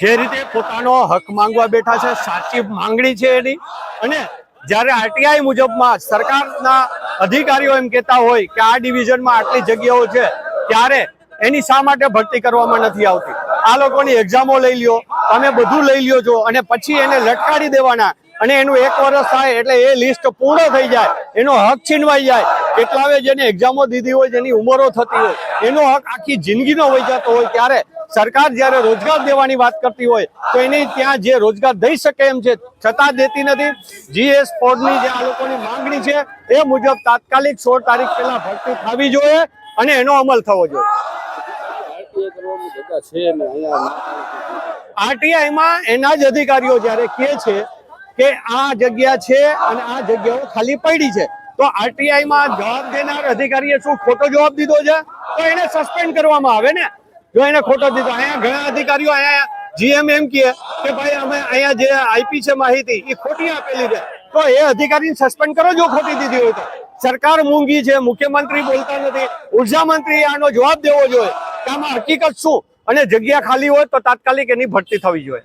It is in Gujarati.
જે રીતે પોતાનો હક માંગવા બેઠા છે, સાચી માંગણી છે એની. અને જ્યારે આરટીઆઈ મુજબમાં સરકારના અધિકારીઓ એમ કહેતા હોય કે આ ડિવિઝનમાં આટલી જગ્યાઓ છે, ત્યારે એની શા માટે ભરતી કરવામાં નથી આવતી? આ લોકોની એક્ઝામો લઈ લ્યો, તમે બધું લઈ લ્યો છો અને પછી એને લટકાડી દેવાના. અને એનું એક વર્ષ થાય એટલે એ લિસ્ટ પૂર્ણ થઈ જાય, એનો હક છીનવાઈ જાય. કેટલાવે જેને એક્ઝામો દીધી હોય, જેની ઉંમરો થતી હોય, એનો હક આખી જિંદગીનો વહી જતો હોય. ત્યારે સરકાર જ્યારે રોજગાર દેવાની વાત કરતી હોય, તો એની ત્યાં જે રોજગાર દઈ શકે એમ છે, છતાં દેતી નથી. જીએસ ફોર્ડની જે આ લોકોની માંગણી છે, એ મુજબ તાત્કાલિક સોળ તારીખ પહેલા ભરતી થવી જોઈએ અને એનો અમલ થવો જોઈએ. આરટીઆઈમાં એના જ અધિકારીઓ જ્યારે કહે છે કે આ જગ્યા છે અને આ જગ્યાઓ ખાલી પડી છે. તો આરટીઆઈમાં જવાબ દેનાર અધિકારીએ શું ખોટો જવાબ દીધો છે? તો એને સસ્પેન્ડ કરવામાં આવે ને? જો એને ખોટો દીધો, અહીંયા ઘણા અધિકારીઓ અહીંયા જીએમ એમ કહે કે ભાઈ અમે અહીંયા જે આઈપી છે માહિતી, એ ખોટી આપેલી છે. તો એ અધિકારીને સસ્પેન્ડ કરો જો ખોટી દીધી હોય તો. સરકાર મૂંગી છે, મુખ્યમંત્રી બોલતા નથી. ઊર્જા મંત્રી આનો જવાબ દેવો જોઈએ. કે આમાં હકીકત શું? અને જગ્યા ખાલી હોય તો તાત્કાલિક એની ભરતી થવી જોઈએ.